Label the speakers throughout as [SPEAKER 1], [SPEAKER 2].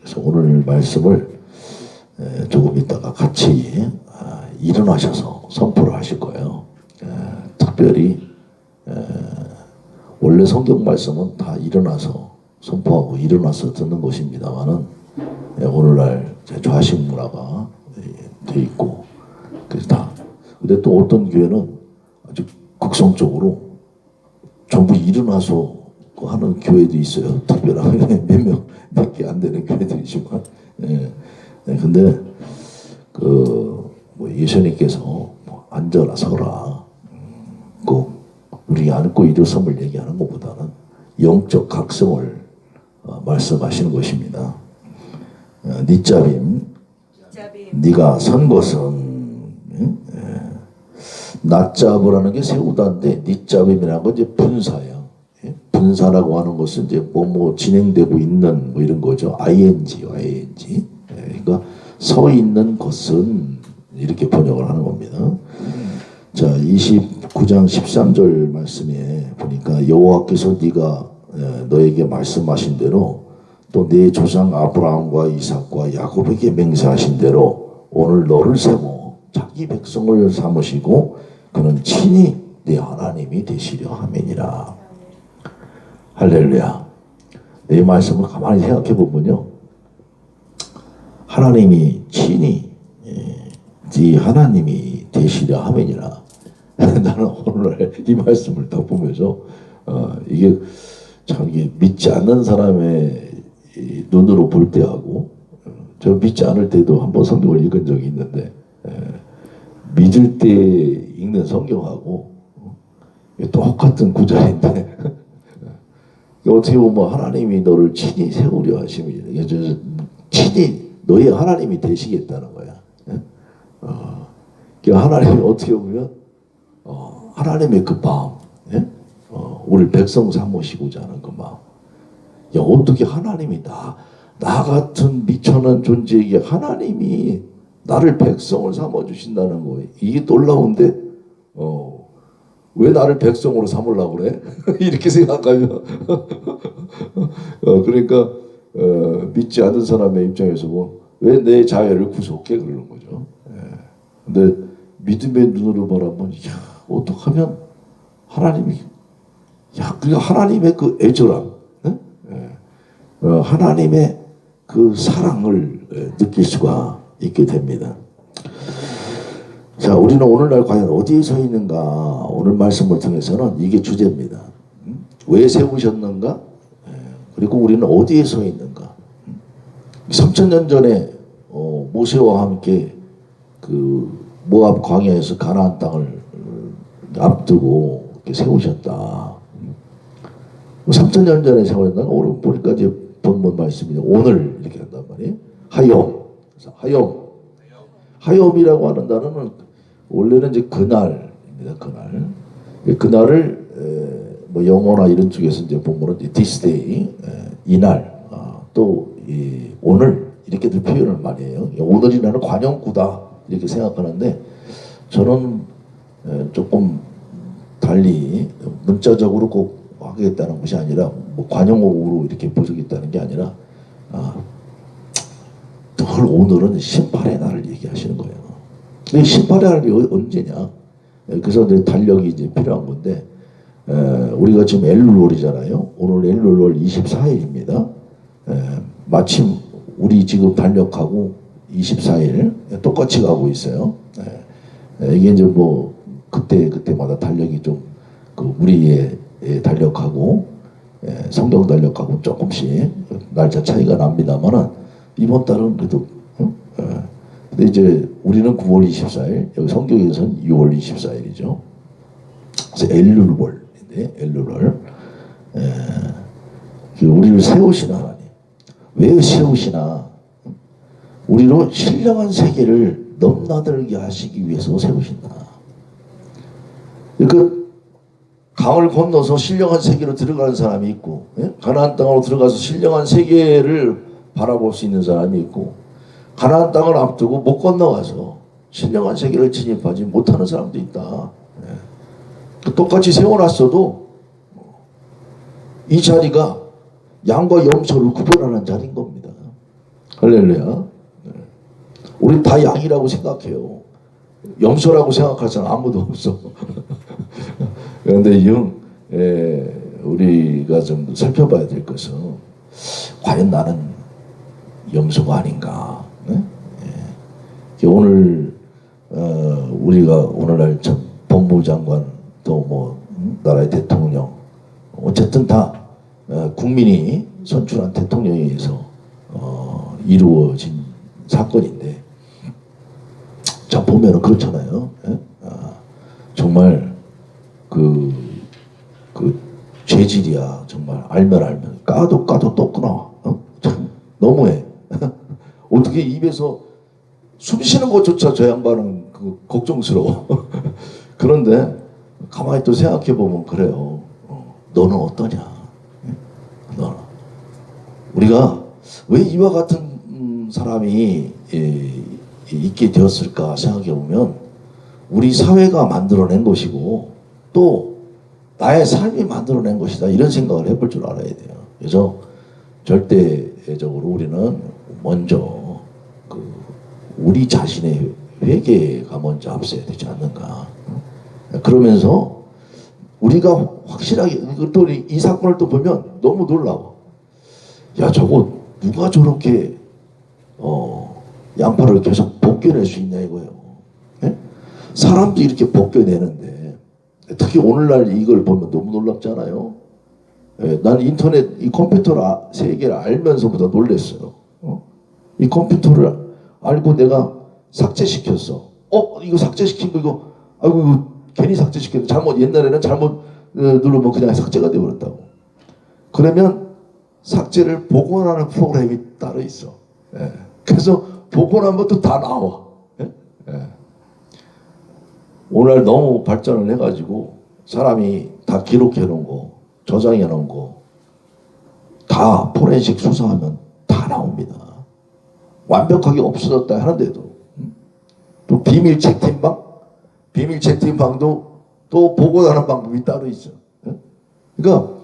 [SPEAKER 1] 그래서 오늘 말씀을 에, 조금 있다가 같이 아, 일어나셔서 선포를 하실 거예요. 에, 특별히 에, 원래 성경 말씀은 다 일어나서 선포하고 일어나서 듣는 것입니다만은 에, 오늘날 좌식 문화가 에, 돼 있고 그래서 다 근데 또 어떤 교회는 아주 극성적으로 전부 일어나서 그 하는 교회도 있어요. 특별하게 몇 명, 몇 개 안 되는 교회들이지만. 예. 예, 근데, 그, 뭐 예수님께서 뭐 앉아라, 서라. 음, 꼭 우리 앉고 일어섬을 얘기하는 것보다는 영적 각성을 어, 말씀하시는 것입니다. 어, 니짜빔, 네가 선 것은 예? 낮잡으라는 게 세우다인데 니잡임이라는 건 이제 분사예요. 예? 분사라고 하는 것은 이제 뭐뭐 진행되고 있는 뭐 이런 거죠. ing, ing. 예, 그러니까 서 있는 것은 이렇게 번역을 하는 겁니다. 자, 29장 13절 말씀에 보니까 여호와께서 네가 예, 너에게 말씀하신 대로 또 네 조상 아브라함과 이삭과 야곱에게 맹세하신 대로 오늘 너를 세워 자기 백성을 삼으시고 그는 친히 네 하나님이 되시려 함이니라. 할렐루야. 이 말씀을 가만히 생각해 보면요. 하나님이 친히 예, 네 하나님이 되시려 함이니라. 나는 오늘 이 말씀을 딱 보면서 어, 이게 참 이게 믿지 않는 사람의 이 눈으로 볼 때하고 어, 저 믿지 않을 때도 한번 성경을 읽은 적이 있는데 에, 믿을 때 읽는 성경하고 어, 똑같은 구절인데 어떻게 보면 하나님이 너를 친히 세우려 하심이 이게 저- 저 친히 너의 하나님이 되시겠다는 거야. 예? 어, 그러니까 하나님이 어떻게 보면 어, 하나님의 그 마음, 예? 어, 우리 백성 삼으시고자 하는 그 마음. 야, 어떻게 하나님이 나, 나 같은 미천한 존재에게 하나님이 나를 백성을 삼아주신다는 거예요. 이게 놀라운데, 어, 왜 나를 백성으로 삼으려고 그래? 이렇게 생각하면. 어, 그러니까, 어, 믿지 않는 사람의 입장에서 보면 왜 내 자유를 구속해? 그러는 거죠. 예. 근데 믿음의 눈으로 바라보면, 야, 어떡하면 하나님이, 야, 그러니까 하나님의 그 애절함, 예? 예. 어, 하나님의 그 사랑을 예, 느낄 수가 있게 됩니다. 자, 우리는 오늘날 과연 어디에 서 있는가? 오늘 말씀을 통해서는 이게 주제입니다. 음? 왜 세우셨는가? 예, 그리고 우리는 어디에 서 있는가? 3천년 전에 어, 모세와 함께 그 모압 광야에서 가나안 땅을 어, 앞두고 세우셨다. 3천년 전에 세우셨다가 오늘 보니까 이제 본문 말씀이 오늘 이렇게 한단 말이에요. 하염. 하염. 하염이라고 하는 단어는 원래는 이제 그날입니다. 그날. 그날을 에, 뭐 영어나 이런 쪽에서 이제 보면은 this day 에, 이날 아, 또 이 오늘 이렇게들 표현을 많이 해요. 오늘이라는 관용구다 이렇게 생각하는데 저는 에, 조금 달리 문자적으로 꼭 하겠다는 것이 아니라 뭐 관용어로 이렇게 보시겠다는 게 아니라 아, 늘 오늘은 심판의 날을 얘기하시는 거예요. 근데 심판의 날이 어- 언제냐? 예, 그래서 이제 달력이 이제 필요한 건데 에, 우리가 지금 엘룰월이잖아요. 오늘 엘룰월 24일입니다. 마침 우리 지금 달력하고 24일 똑같이 가고 있어요. 에, 에, 이게 이제 뭐 그때 그때마다 달력이 좀 그 우리의 예, 달력하고 예, 성경 달력하고 조금씩 날짜 차이가 납니다만은 이번 달은 그래도 어? 예. 근데 이제 우리는 9월 24일 여기 성경에서는 6월 24일이죠. 그래서 엘룰월인데 엘룰월 예, 그 우리를 세우시는 하나님 왜 세우시나 우리로 신령한 세계를 넘나들게 하시기 위해서 세우신다. 그러니까 강을 건너서 신령한 세계로 들어가는 사람이 있고 예? 가나안 땅으로 들어가서 신령한 세계를 바라볼 수 있는 사람이 있고 가나안 땅을 앞두고 못 건너가서 신령한 세계를 진입하지 못하는 사람도 있다. 예. 똑같이 세워놨어도 이 자리가 양과 염소를 구별하는 자리인 겁니다. 할렐루야. 네. 우리 다 양이라고 생각해요. 염소라고 생각할 사람 아무도 없어. 그런데 영, 에, 우리가 좀 살펴봐야 될 것은 과연 나는 염소가 아닌가. 오늘 어, 우리가 오늘날 참 법무장관 또 뭐 나라의 대통령 어쨌든 다 어, 국민이 선출한 대통령에 의해서 어, 이루어진 사건인데 자 보면은 그렇잖아요. 예? 아, 정말 그, 그 죄질이야 정말 알면 알면 까도 까도 또 끊어. 어? 참 너무해. 어떻게 입에서 숨 쉬는 것조차 저 양반은 그 걱정스러워. 그런데 가만히 또 생각해 보면 그래요. 어, 너는 어떠냐? 예? 너는 우리가 왜 이와 같은 음, 사람이 예, 있게 되었을까 생각해 보면 우리 사회가 만들어낸 것이고 또 나의 삶이 만들어낸 것이다 이런 생각을 해볼 줄 알아야 돼요. 그래서 절대적으로 우리는 먼저 그 우리 자신의 회개가 먼저 앞서야 되지 않는가. 그러면서 우리가 확실하게 또 이 사건을 또 보면 너무 놀라워. 야 저거 누가 저렇게 어 양파를 계속 벗겨낼 수 있냐 이거예요. 예? 사람도 이렇게 벗겨내는데 특히 오늘날 이걸 보면 너무 놀랍잖아요. 예, 난 인터넷 이 컴퓨터를 아- 세계를 알면서부터 놀랬어요. 어? 이 컴퓨터를 알고 내가 삭제시켰어. 어 이거 삭제시킨 거 이거 아이고 이거 괜히 삭제시켰는데 잘못 옛날에는 잘못 어, 누르면 그냥 삭제가 되버렸다고. 그러면 삭제를 복원하는 프로그램이 따로 있어. 예. 그래서 복원한 것도 다 나와. 예? 예. 오늘 너무 발전을 해가지고 사람이 다 기록해 놓은 거, 저장해 놓은 거, 다 포렌식 수사하면 다 나옵니다. 완벽하게 없어졌다 하는데도. 음? 또 비밀 채팅방? 비밀 채팅방도 또 복원하는 방법이 따로 있어. 예? 그러니까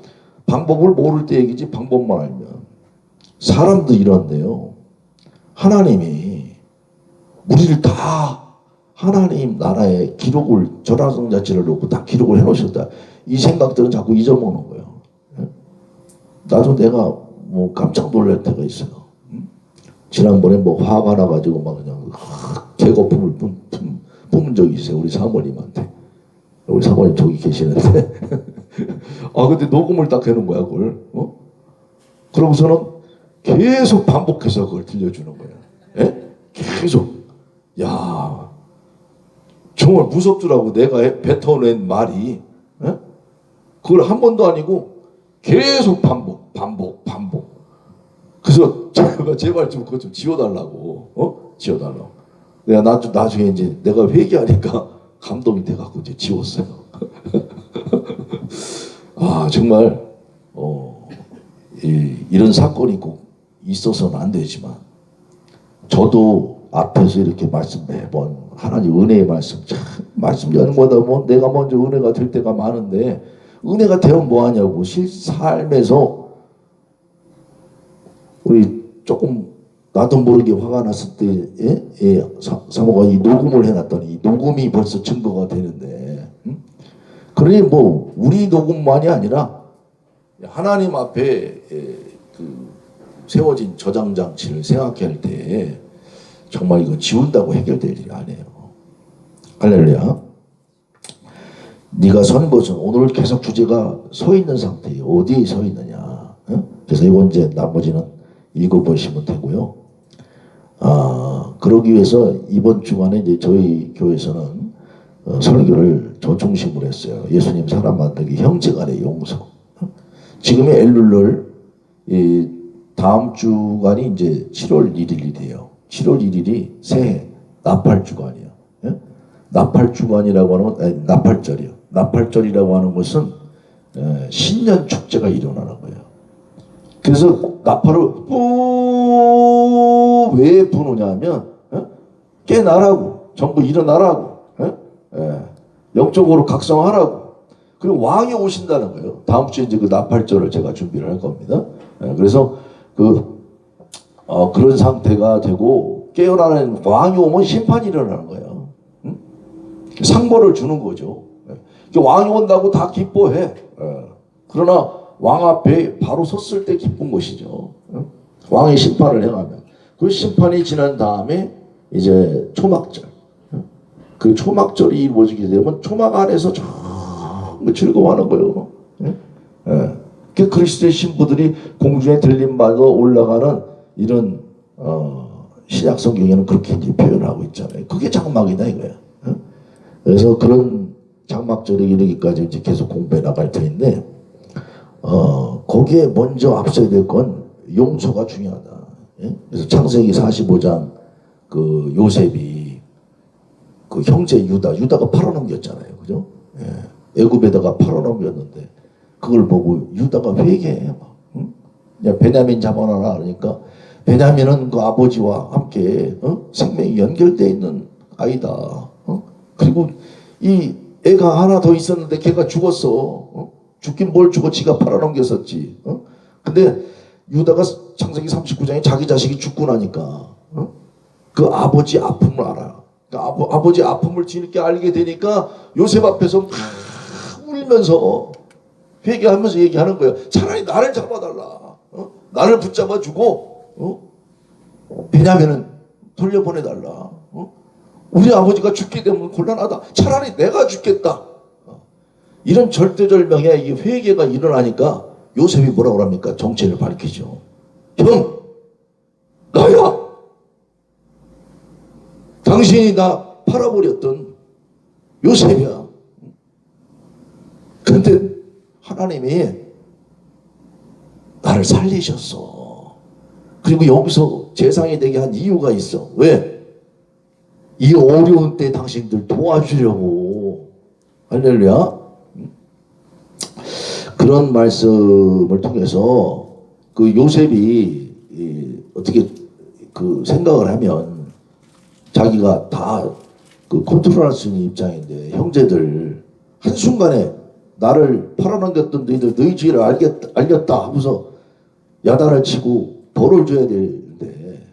[SPEAKER 1] 방법을 모를 때 얘기지 방법만 알면 사람도 이런데요. 하나님이 우리를 다 하나님 나라의 기록을 전화성 자체를 놓고 다 기록을 해놓으셨다. 이 생각들은 자꾸 잊어먹는 거예요. 예? 나도 내가 뭐 깜짝 놀랄 때가 있어요. 음? 지난번에 뭐 화가 나가지고 막 그냥 개거품을 뿜, 뿜, 뿜은 적이 있어요. 우리 사모님한테. 우리 사모님 저기 계시는데. 아 근데 녹음을 딱 해놓은 거야 그걸. 어? 그러고서는 계속 반복해서 그걸 들려주는 거야. 예? 계속. 야 정말 무섭더라고 내가 해- 뱉어낸 말이. 예? 그걸 한 번도 아니고 계속 반복, 반복. 그래서 제가 제발 좀 그거 좀 지워달라고, 어? 지워달라고. 내가 나, 나중에 이제 내가 회개하니까 감동이 돼갖고 이제 지웠어요. 아 정말 어, 이, 이런 사건이 꼭 있어서는 안 되지만 저도 앞에서 이렇게 말씀 매번 하나님 은혜의 말씀 참 말씀 연구하다 보면 내가 먼저 은혜가 될 때가 많은데 은혜가 되면 뭐하냐고 실 삶에서 조금 나도 모르게 화가 났을 때 예? 예, 사, 사모가 이 녹음을 해놨더니 이 녹음이 벌써 증거가 되는데 음? 그러니 뭐 우리 녹음만이 아니라 하나님 앞에 예, 그 세워진 저장 장치를 생각할 때 정말 이거 지운다고 해결될 일이 아니에요. 할렐루야. 네가 선 것은 오늘 계속 주제가 서 있는 상태예요. 어디에 서 있느냐. 어? 그래서 이건 이제 나머지는 읽어보시면 되고요. 아 그러기 위해서 이번 주간에 이제 저희 교회에서는 어, 설교를 저 중심으로 했어요. 예수님 사람 만들기 형제 간의 용서. 어? 지금의 엘룰을 이 다음 주간이 이제 7월 1일이 돼요. 7월 1일이 새해 나팔 주간이에요. 예? 나팔 주간이라고 하는 건 아니, 나팔절이요. 나팔절이라고 하는 것은 에, 신년 축제가 일어나는 거예요. 그래서 나팔을 뿌왜 부느냐면 어? 깨나라고 전부 일어나라고 어? 예. 영적으로 각성하라고 그리고 왕이 오신다는 거예요. 다음 주에 이제 그 나팔절을 제가 준비를 할 겁니다. 예, 그래서 그 어, 그런 상태가 되고 깨어나는 왕이 오면 심판이 일어나는 거예요. 응? 상벌을 주는 거죠. 예. 그 왕이 온다고 다 기뻐해. 예. 그러나 왕 앞에 바로 섰을 때 기쁜 것이죠. 응? 왕의 심판을 행하면 그 심판이 지난 다음에 이제 초막절. 응? 그 초막절이 이루어지게 되면 초막 안에서 정말 즐거워하는 거예요. 예? 예. 그 그리스도의 신부들이 공중에 들림받아 올라가는 이런 어, 신약 성경에는 그렇게 이제 표현하고 있잖아요. 그게 장막이다 이거야. 어? 그래서 그런 장막절에 이르기까지 이제 계속 공부해 나갈 텐데 어, 거기에 먼저 앞서야 될 건 용서가 중요하다. 예? 그래서 창세기 45장 그 요셉이 그 형제 유다 유다가 팔아넘겼잖아요. 그죠? 예. 애굽에다가 팔아넘겼는데 그걸 보고 유다가 회개해 막. 응? 야 베냐민 잡아놔라 그러니까 베냐민은 그 아버지와 함께 어? 생명이 연결되어 있는 아이다. 어? 그리고 이 애가 하나 더 있었는데 걔가 죽었어. 어? 죽긴 뭘 죽어 지가 팔아넘겼었지. 어? 근데 유다가 창세기 39장에 자기 자식이 죽고 나니까 어? 그 아버지 아픔을 알아. 그 아버, 아버지 아픔을 뒤늦게 알게 되니까 요셉 앞에서 막 울면서 회개하면서 얘기하는 거예요. 차라리 나를 잡아달라. 어? 나를 붙잡아주고 어? 베냐민은 돌려보내달라. 어? 우리 아버지가 죽게 되면 곤란하다. 차라리 내가 죽겠다. 어. 이런 절대절명의 이 회개가 일어나니까 요셉이 뭐라고 합니까? 정체를 밝히죠. 형, 나야. 당신이 나 팔아버렸던 요셉이야. 그런데 하나님이 나를 살리셨어. 그리고 여기서 재상이 되게 한 이유가 있어. 왜? 이 어려운 때 당신들 도와주려고. 할렐루야. 그런 말씀을 통해서 그 요셉이 이 어떻게 그 생각을 하면 자기가 다 그 컨트롤할 수 있는 입장인데 형제들 한순간에 나를 팔아넘겼던 너희들 너희 죄를 알겠, 알렸다 하고서 야단을 치고 벌을 줘야 되는데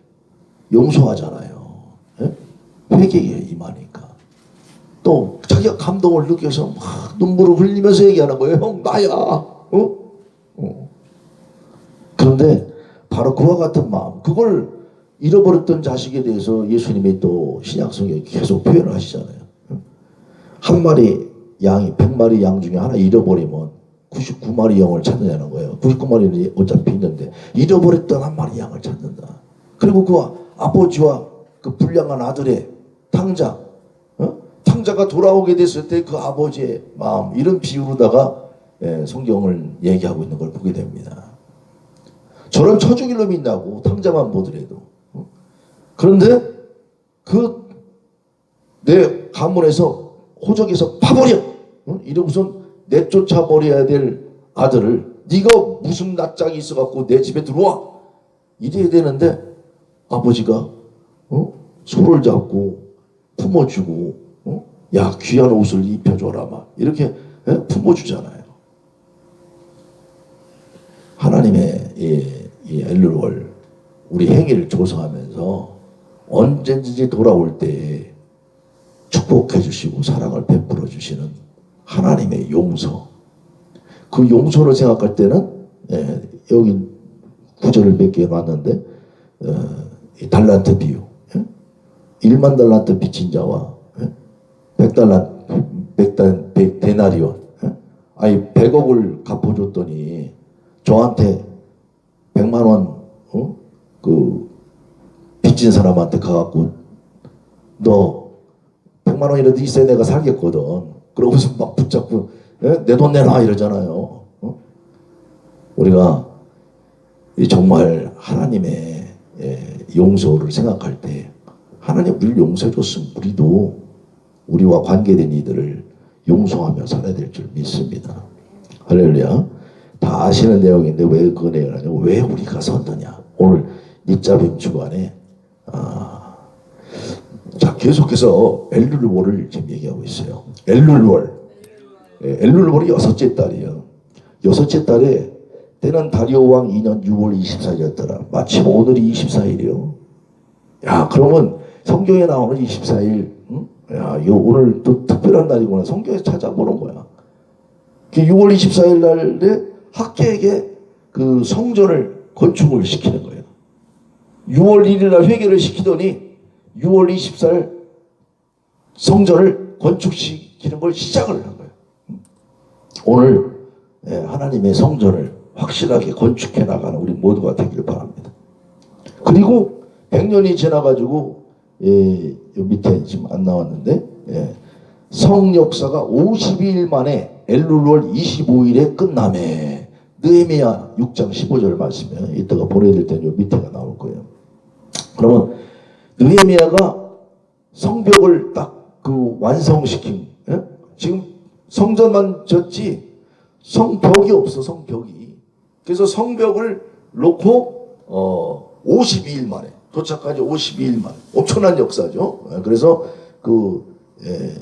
[SPEAKER 1] 용서하잖아요. 예? 회개에 임하니까. 또 자기가 감동을 느껴서 막 눈물을 흘리면서 얘기하는 거예요. 형 나야. 어? 어. 그런데 바로 그와 같은 마음 그걸 잃어버렸던 자식에 대해서 예수님이 또 신약성경에 계속 표현을 하시잖아요. 한 마리 양이 100마리 양 중에 하나 잃어버리면 99마리 양을 찾느냐는 거예요. 99마리는 어차피 있는데 잃어버렸던 한 마리 양을 찾는다. 그리고 그 아버지와 그 불량한 아들의 탕자, 어? 탕자가 돌아오게 됐을 때 그 아버지의 마음 이런 비유로다가 예, 성경을 얘기하고 있는 걸 보게 됩니다. 저런 처죽일로 믿나고 탕자만 보더라도 어? 그런데 그 내 가문에서 호적에서 파버려 어? 이러고선 내쫓아 버려야 될 아들을 네가 무슨 낯짝이 있어갖고 내 집에 들어와 이래야 되는데 아버지가 어? 손을 잡고 품어주고 어? 야 귀한 옷을 입혀줘라 막 이렇게 예? 품어주잖아요. 하나님의 이, 이 엘룰월 우리 행위를 조성하면서 언제든지 돌아올 때 축복해 주시고 사랑을 베풀어 주시는 하나님의 용서. 그 용서를 생각할 때는 예, 여기 구절을 몇개 놨는데 어, 이 달란트 비유. 예? 1만 달란트 빚진 자와 예? 100달란트 100단 100 데나리온. 예? 아니 100억을 갚아줬더니 저한테 100만 원 어? 그 빚진 사람한테 가갖고 너 100만 원이라도 있어야 내가 살겠거든. 그러고서 막 붙잡고 내 돈 내놔 이러잖아요. 어? 우리가 이 정말 하나님의 예, 용서를 생각할 때 하나님 우리를 용서해 줬으면 우리도 우리와 관계된 이들을 용서하며 살아야 될 줄 믿습니다. 할렐루야. 다 아시는 내용인데 왜 그 내용을 하냐고 왜 우리가 선느냐. 오늘 밑잡임 주간에 아, 자 계속해서 엘룰월을 지금 얘기하고 있어요. 엘룰월. 예, 엘룰월이 여섯째 달이에요. 여섯째 달에 때는 다리오 왕 2년 6월 24일이었더라. 마침 오늘이 24일이요. 야, 그러면 성경에 나오는 24일, 응? 야, 이 오늘 또 특별한 날이구나. 성경에서 찾아보는 거야. 그 6월 24일 날에 학계에게 그 성전을 건축을 시키는 거예요. 6월 1일 날 회개를 시키더니 6월 24일 성전을 건축시키는 걸 시작을 한 거예요. 오늘 예, 하나님의 성전을 확실하게 건축해 나가는 우리 모두가 되길 바랍니다. 그리고 100년이 지나가지고 예, 요 밑에 지금 안 나왔는데 예, 성 역사가 52일 만에 엘룰월 25일에 끝남에 느헤미야 6장 15절 말씀에 이따가 보내드릴 때는 요 밑에가 나올 거예요. 그러면 느헤미야가 성벽을 딱 그 완성시킨 예? 지금 성전만 졌지 성벽이 없어 성벽이 그래서 성벽을 놓고 어 52일 만에 도착까지 52일 만에 엄청난 역사죠. 예, 그래서 그 예,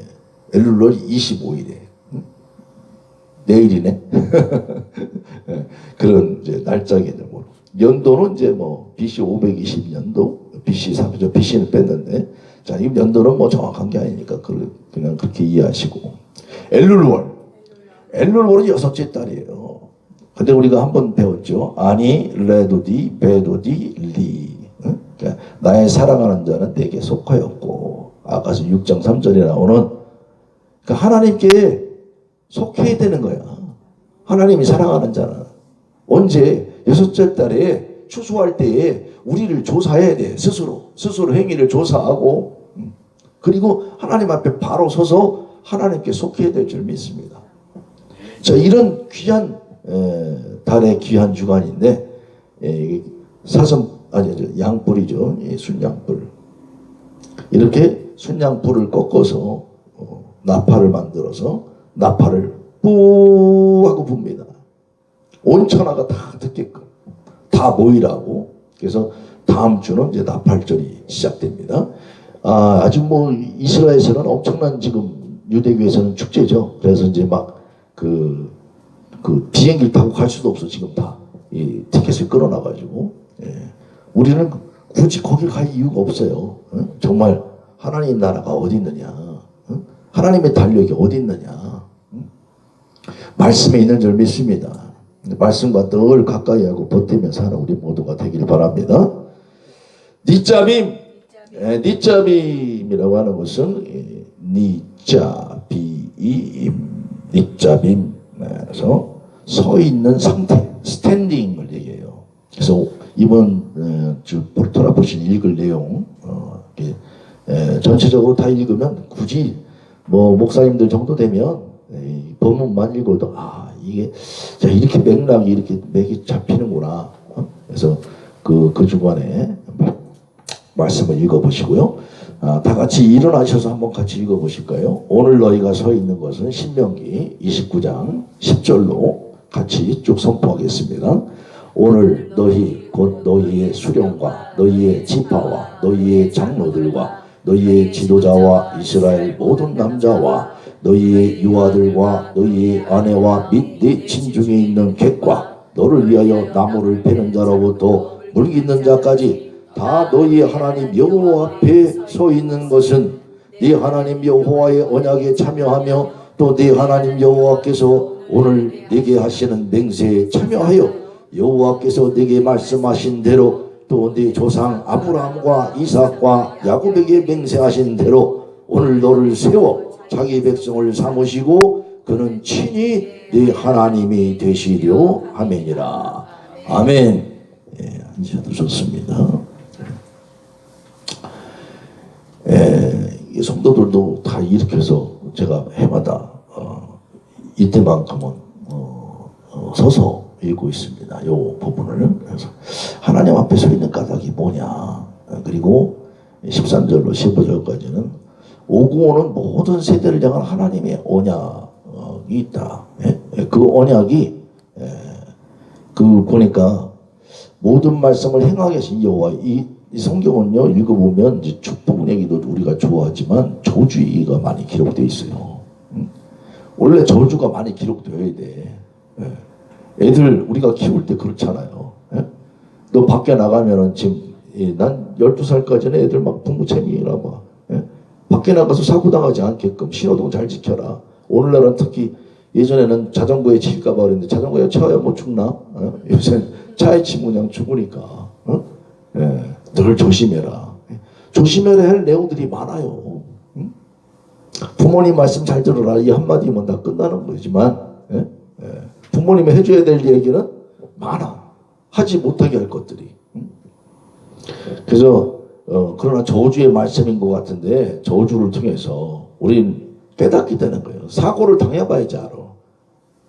[SPEAKER 1] 엘룰월 25일에 내일이네. 예, 그런 이제 날짜겠죠. 뭐. 연도는 이제 뭐 BC 520년도, BC 4죠. BC는 뺐는데, 자, 이 연도는 뭐 정확한 게 아니니까 그- 그냥 그렇게 이해하시고. 엘룰월. 엘룰월은 여섯째 달이에요. 근데 우리가 한 번 배웠죠. 아니, 레도디, 베도디, 리. 응? 그러니까 나의 사랑하는 자는 내게 속하였고. 아까서 6장 3절에 나오는 그러니까 하나님께 속해야 되는 거야. 하나님이 사랑하는 자는 언제 여섯째 달에 추수할 때에 우리를 조사해야 돼 스스로 스스로 행위를 조사하고 음. 그리고 하나님 앞에 바로 서서 하나님께 속해야 될 줄 믿습니다. 자 이런 귀한 에, 달의 귀한 주간인데 사슴 아니 저 양뿔이죠 예, 순양뿔 이렇게 순양뿔을 꺾어서 어, 나팔을 만들어서 나팔을 뿌 하고 붑니다. 온 천하가 다 듣게끔 다 모이라고 그래서 다음 주는 이제 나팔절이 시작됩니다. 아, 아주 뭐 이스라엘에서는 엄청난 지금 유대교에서는 축제죠. 그래서 이제 막그 그 비행기를 타고 갈 수도 없어 지금 다 이 티켓을 끊어놔가지고 예. 우리는 굳이 거기 갈 이유가 없어요. 어? 정말 하나님 나라가 어디 있느냐? 어? 하나님의 달력이 어디 있느냐? 응? 말씀에 있는 줄 믿습니다. 말씀과 늘 가까이 하고 버티며 사는 우리 모두가 되길 바랍니다. 니짜빔, 예, 니짜빔이라고 하는 것은 예, 니짜비임, 니짜빔. 네, 그래서 서 있는 상태, 스탠딩을 얘기해요. 그래서 이번 어, 주 포르토라 보신 읽을 내용 어, 에, 전체적으로 다 읽으면 굳이 뭐 목사님들 정도 되면 이 본문만 읽어도 아 이게 자 이렇게 맥락이 이렇게 맥이 잡히는구나. 어? 그래서 그그 주간에 말씀을 읽어보시고요. 아, 다 같이 일어나셔서 한번 같이 읽어보실까요? 오늘 너희가 서 있는 것은 신명기 29장 10절로 같이 쭉 선포하겠습니다. 오늘 너희 곧 너희의 수령과 너희의 지파와 너희의 장로들과 너희의 지도자와 이스라엘 모든 남자와 너희의 유아들과 너희의 아내와 및네 친중에 있는 객과 너를 위하여 나무를 베는 자로부터 물 깃는 자까지 다 너희 하나님 여호와 앞에 서 있는 것은 네 하나님 여호와의 언약에 참여하며 또 네 하나님 여호와께서 오늘 네게 하시는 맹세에 참여하여 여호와께서 네게 말씀하신 대로 또 네 조상 아브라함과 이삭과 야곱에게 맹세하신 대로 오늘 너를 세워 자기 백성을 삼으시고 그는 친히 네 하나님이 되시려 하매니라. 아멘. 예, 앉으셔도 좋습니다. 예, 이 성도들도 다 이렇게 해서 제가 해마다 어, 이때만큼은 어, 어, 서서 읽고 있습니다. 요 부분을 그래서 하나님 앞에 서 있는 까닭이 뭐냐 어, 그리고 13절로 15절까지는 오고 오는 모든 세대를 향한 하나님의 언약이 있다. 예? 그 언약이 예, 그 보니까 모든 말씀을 행하게 하신 여호와 이, 이 성경은요 읽어보면 이제 축복 얘기도 우리가 좋아하지만 저주 얘기가 많이 기록되어 있어요. 음. 원래 저주가 많이 기록되어야 돼. 예. 애들 우리가 키울 때 그렇잖아요. 예? 너 밖에 나가면은 지금 예, 난 12살까지는 애들 막 부모채미라 봐. 예? 밖에 나가서 사고 당하지 않게끔 신호등 잘 지켜라. 오늘날은 특히 예전에는 자전거에 칠까봐 그랬는데 자전거에 쳐야 뭐 죽나? 어? 요새 차에 치면 그냥 죽으니까 어? 예, 늘 조심해라. 예. 조심해야 할 내용들이 많아요. 응? 부모님 말씀 잘 들어라 이 한마디면 다 끝나는 거지만 예? 예. 부모님이 해줘야 될 얘기는 많아. 하지 못하게 할 것들이. 응? 그래서 어, 그러나 저주의 말씀인 것 같은데 저주를 통해서 우린 깨닫게 되는 거예요. 사고를 당해봐야지 알아.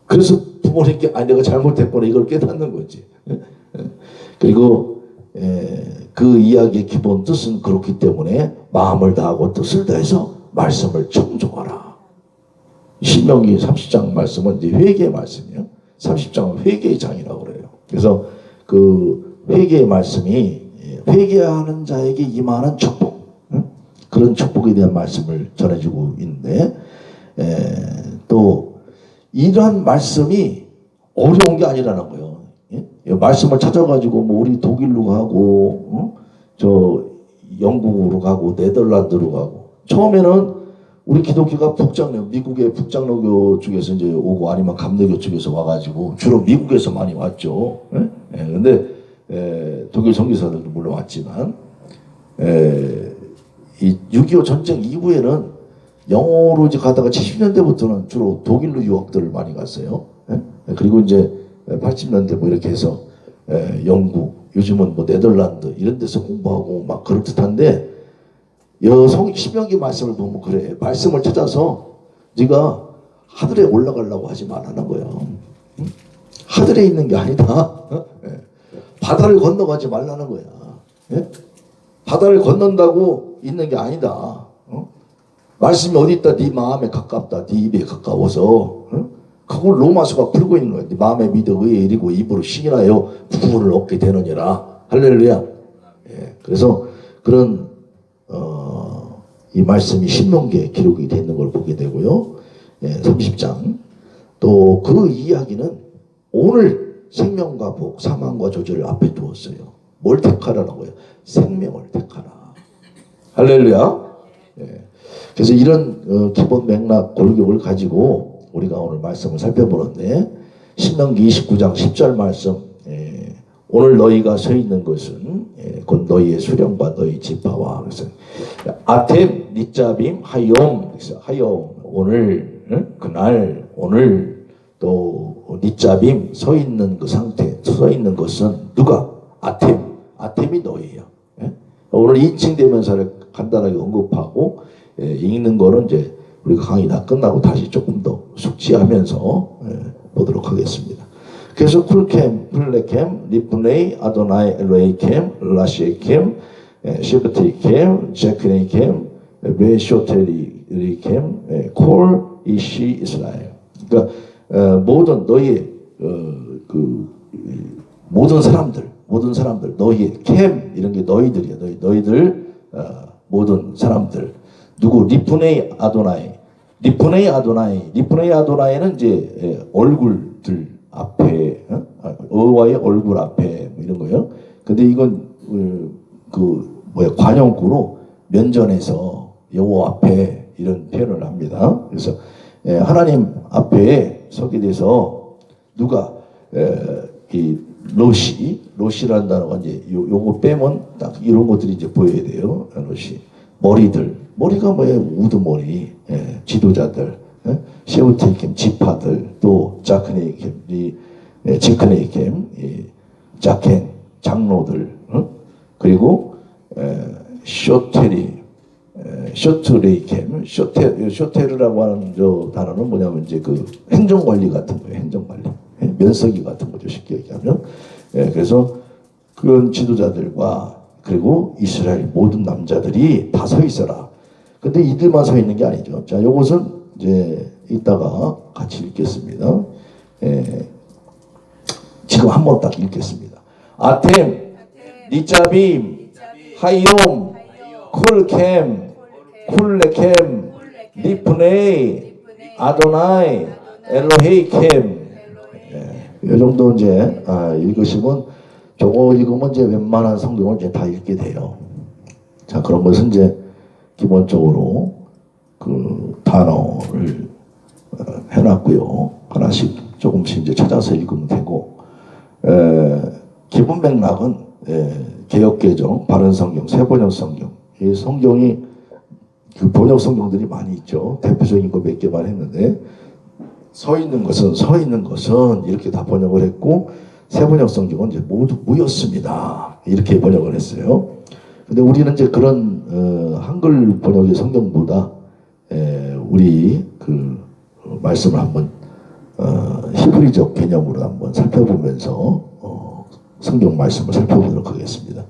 [SPEAKER 1] 그래서 부모님께 아 내가 잘못했구나 이걸 깨닫는 거지. 그리고 에, 그 이야기의 기본 뜻은 그렇기 때문에 마음을 다하고 뜻을 다해서 말씀을 청종하라. 신명기 30장 말씀은 이제 회개의 말씀이에요. 30장은 회개의 장이라고 그래요. 그래서 그 회개의 말씀이 회개하는 자에게 임하는 축복 응? 그런 축복에 대한 말씀을 전해주고 있는데 에, 또 이러한 말씀이 어려운 게 아니라는 거예요. 예? 이 말씀을 찾아가지고 뭐 우리 독일로 가고 어? 저 영국으로 가고 네덜란드로 가고 처음에는 우리 기독교가 북장로 미국의 북장로교 쪽에서 이제 오고 아니면 감리교 쪽에서 와가지고 주로 미국에서 많이 왔죠. 예? 예, 근데 에, 독일 선교사들도 물론 왔지만 에, 이6.25 전쟁 이후에는 영어로 이제 가다가 70년대부터는 주로 독일로 유학들을 많이 갔어요. 예? 그리고 이제 80년대 뭐 이렇게 해서 에, 영국, 요즘은 뭐 네덜란드 이런 데서 공부하고 막 그럴듯한데 여성 신명기 말씀을 보면 그래. 말씀을 찾아서 네가 하늘에 올라가려고 하지 말라는. 응? 하늘에 있는 게 아니다. 어? 예. 바다를 건너가지 말라는 거야. 예? 바다를 건넌다고 있는 게 아니다. 어? 말씀이 어디 있다? 네 마음에 가깝다. 네 입에 가까워서. 어? 그걸 로마서가 풀고 있는 거야. 네 마음에 믿어 의에 이르고 입으로 신이라요 부분을 얻게 되느니라. 할렐루야. 예. 그래서 그런 어, 이 말씀이 신명기에 기록이 되는 걸 보게 되고요. 예, 30장. 또 그 이야기는 오늘 생명과 복, 사망과 조절을 앞에 두었어요. 뭘 택하라는 거예요? 생명을 택하라. 할렐루야. 예. 그래서 이런 어, 기본 맥락 골격을 가지고 우리가 오늘 말씀을 살펴보는데 신명기 29장 10절 말씀 예, 오늘 너희가 서 있는 것은 예, 곧 너희의 수령과 너희 지파와 그래서 아템 니짜빔 그래서 하욤 오늘 응? 그날 오늘 또 니짜빔 서 있는 그 상태 서 있는 것은 누가 아템 아템이 너희예요. 예? 오늘 인칭 대명사를 간단하게 언급하고 예, 읽는 거는 이제 우리가 강의 다 끝나고 다시 조금 더 숙지하면서 예, 보도록 하겠습니다. 그래서 쿨캠, 플레캠, 리프네이, 아도나이, 엘로에이캠, 라시에캠, 예, 시브테이캠, 제크네이캠, 베쇼테리캠, 예, 콜, 이시, 이스라엘. 그러니까 어, 모든 너희의 어, 그 모든 사람들, 모든 사람들, 너희 캠 이런 게 너희들이야. 너희 너희들 어, 모든 사람들. 누구 리프네이 아도나이, 리프네이 아도나이, 리프네이 아도나이는 이제 예, 얼굴들 앞에 어와의 얼굴 앞에 뭐 이런 거예요. 근데 이건 어, 그 뭐야 관용구로 면전에서 여호 앞에 이런 표현을 합니다. 그래서 예, 하나님 앞에 서게 돼서 누가 에, 이 로시 로시라는 단어가 이제 요, 요거 빼면 딱 이런 것들이 이제 보여야 돼요. 로시 머리들 머리가 뭐예요? 우두머리 예, 지도자들 예? 세우테이캠 지파들 또 자크네이캠 이 예, 지크네이캠 이 자켄 장로들 어? 그리고 에, 쇼테리 에, 쇼트레이캠 쇼테 쇼테르라고 하는 저 단어는 뭐냐면 이제 그 행정관리 같은 거예요 행정관리. 예? 면석이 같은 거죠 쉽게 얘기하면. 예, 그래서 그런 지도자들과 그리고 이스라엘 모든 남자들이 다 서 있어라. 근데 이들만 서 있는 게 아니죠. 자 요것은 이제 이따가 같이 읽겠습니다. 예, 지금 한 번 딱 읽겠습니다. 아템 니짜빔 하이옴 쿨캠 쿨레캠 리프네이 아도나이 엘로헤이캠 예. 이 정도 이제 아, 읽으시면 저거 읽으면 이제 웬만한 성경을 이제 다 읽게 돼요. 자 그런 것은 이제 기본적으로 그 단어를 어, 해놨고요. 하나씩 조금씩 이제 찾아서 읽으면 되고 에, 기본 맥락은 에, 개혁개정, 바른성경, 새번역성경 이 성경이 그 번역 성경들이 많이 있죠. 대표적인 거 몇 개만 했는데 서 있는 것은 서 있는 것은 이렇게 다 번역을 했고 세번역 성경은 이제 모두 무였습니다. 이렇게 번역을 했어요. 근데 우리는 이제 그런 어, 한글 번역의 성경보다 에, 우리 그 어, 말씀을 한번 어, 히브리적 개념으로 한번 살펴보면서 어, 성경 말씀을 살펴보도록 하겠습니다.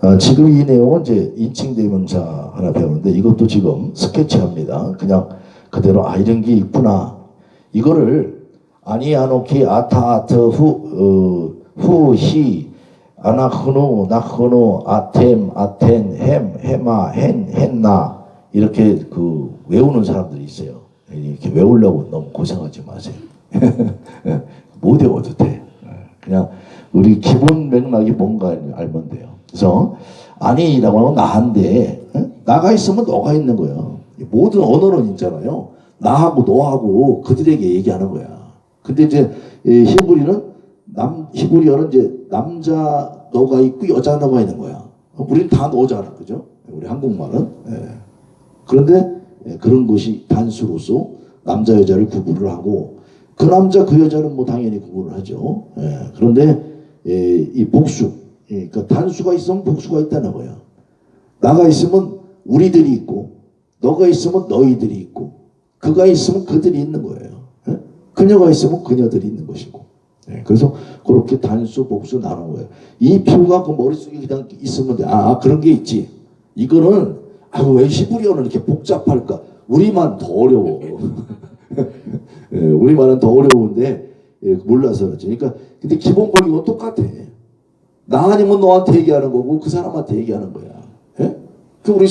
[SPEAKER 1] 아, 지금 이 내용은 이제 인칭 대명사 하나 배우는데 이것도 지금 스케치합니다. 그냥 그대로 아 이런 게 있구나. 이거를 아니 아노키 아타 아트 후 어, 아나흐노 나흐노 아템 아텐 햄 헤마 헨 헨나 이렇게 그 외우는 사람들이 있어요. 이렇게 외우려고 너무 고생하지 마세요. 못 외워도 돼. 그냥 우리 기본 맥락이 뭔가 알면 돼요. 그래서 아니라고 하면 나한데 어? 나가 있으면 너가 있는 거야. 모든 언어는 있잖아요. 나하고 너하고 그들에게 얘기하는 거야. 근데 이제 이 히브리는 남 히브리어는 이제 남자 너가 있고 여자 너가 있는 거야. 우리는 다 너잖아, 그죠? 우리 한국말은. 예. 그런데 예, 그런 것이 단수로서 남자 여자를 구분을 하고 그 남자 그 여자는 뭐 당연히 구분을 하죠. 예. 그런데 예, 이 복수, 예, 그러니까 단수가 있으면 복수가 있다는 거야. 나가 있으면 우리들이 있고 너가 있으면 너희들이 있고 그가 있으면 그들이 있는 거예요. 예? 그녀가 있으면 그녀들이 있는 것이고. 예, 그래서 그렇게 단수 복수 나눈 거예요. 이 표가 그 머릿속에 그냥 있으면 돼. 아 그런 게 있지. 이거는 아유 왜 히브리어는 이렇게 복잡할까? 우리만 더 어려워. 예, 우리말은 더 어려운데 예, 몰라서 그렇지. 그러니까 근데 기본 본이건 똑같아. 나 아니면 너한테 얘기하는 거고 그 사람한테 얘기하는 거야. 예? 그 우리